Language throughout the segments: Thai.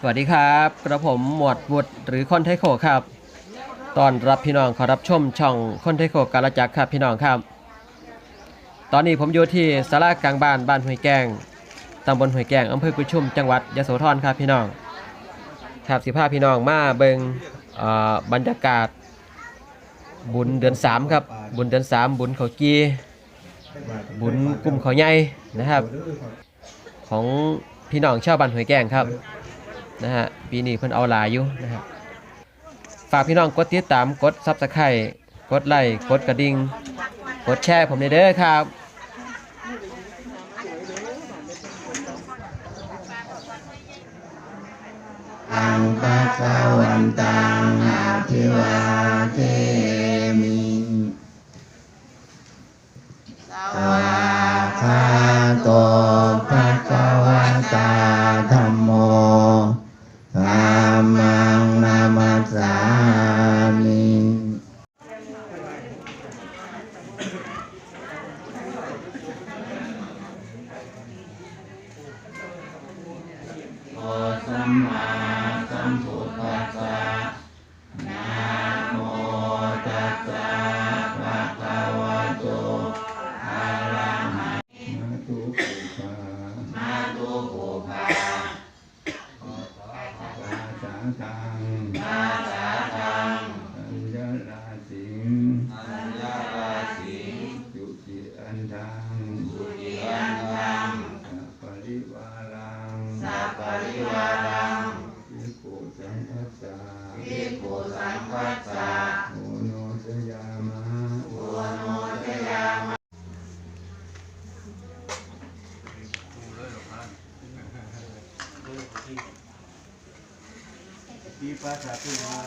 สวัสดีครับกระผมหมวดวุฒหรือคนไทยโขครับตอนรับพี่น้องขอรับชมช่องคนไทยโขกาลจักครับพี่น้องครับ ตอนนี้ผมอยู่ที่สารากลางบ้านบ้านห้วยแกงตำบลห้วยแกงอำเภอกุชุมจังหวัดยโสธรครับพี่น้องครับสิพาพี่น้องมาเบิงอ่อบรรยากาศ บุญเดือนสามครับ บุญเดือนสามบุญเขากีบุญกลุ่มเขาใหญ่นะครับ ของพี่น้องชาวบ้านห้วยแกงครับ นะฮะปีนี้เพิ่นเอาหลายอยู่นะครับฝากพี่น้องกดติดตามกดซับสไครต์กดไลค์กดกระดิ่งกดแชร์ผมในเด้อครับอังคาสวันตังอาภิวาเทมิสวาคาโต สัมพุ ขุสังคัสสะวิปุสังคัสสะโอโนสยามะโอโนสยามะปีปัสสะตุมา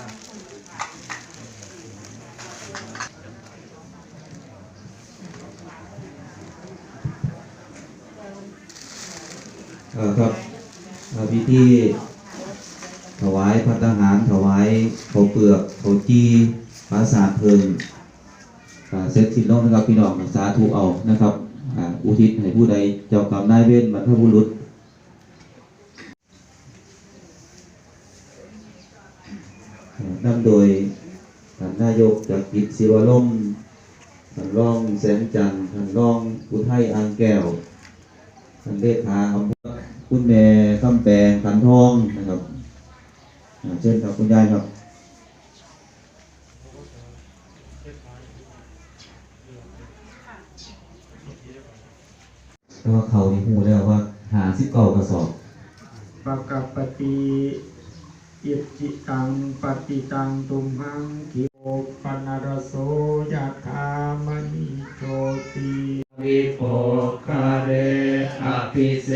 ครับเอ่อพิธีถวาย พัฒหารถวายข้าวเปลือกข้าวจีภาษาเพลิงเสร็จสิ้นลงนะครับพี่น้องสาธุเอานะครับอุทิศให้ผู้ใดเจ้ากรรมนายเวรบรรพบุรุษอ่านำโดยท่านนายกจากกิจศิวลมท่านรองแสงจันทร์ท่านรองอุทัยอ่างแก้วท่านเลขาอำเภอคุณแม่คำแปลงขันทองนะครับ เช่นครับคุณยายครับแต่ว่าเขานี่หูแล้วว่า หาสิบเก้ากระสอบปะกปติอิจิตังปฏิตังตุมหังคิโอปนารโสยะคามณิโชติวิโภคาเรอภิเส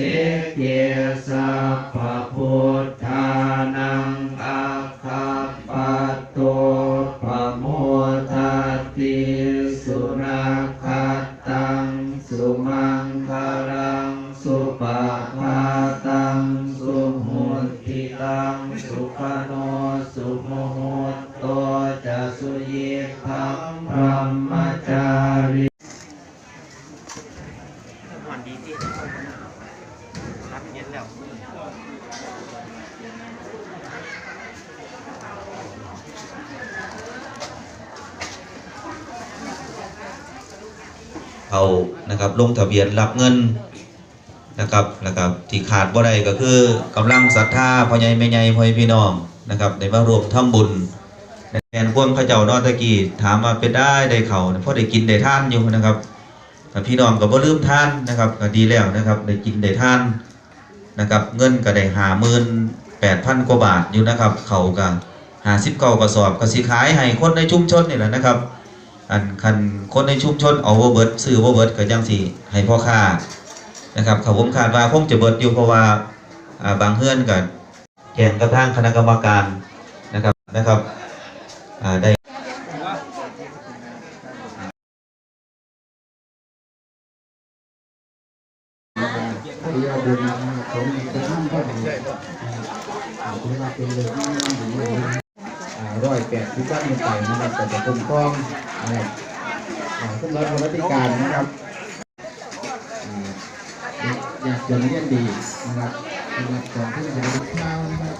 เขานะครับลงทะเบียนรับเงินนะครับแล้วก็ที่ขาดบ่ได้ก็คือกำลังศรัทธาพ่อใหญ่แม่ใหญ่พ่อใหญ่พี่น้องนะครับในมารวมทำบุญแทนพวกพระเจ้านอตะกี้ถามมาเป็นได้ได้เขาเพราะได้กินได้ท่านอยู่นะครับพี่น้องก็บ่ลืมท่านนะครับก็ดีแล้วนะครับได้กินได้ท่านนะครับเงินก็ได้หาหมื่นแปดพันกว่าบาทอยู่นะครับเขาก็หาสิบเก้ากระสอบก็สิขายให้คนในชุมชนนี่แหละนะครับ อันคันคนในชุมชนเอาว่าเบิดซื้อว่าเบิดก็ยังสิให้พ่อค้านะครับเขาผมคาดว่าคงจะเบิดอยู่เพราะว่าบางเฮือนก็แจ้งกับทางคณะกรรมการนะครับนะครับได้ผมจะทำก็ดีถือว่าเป็นเรื่องที่ดี ร้อยแปดที่ตั้งใจนะครับแต่จะคุ้มครองนะครับสำหรับรัฐการนะครับอยากจะเรียนดีนะครับสำหรับของที่จะรับข้าวนะครับ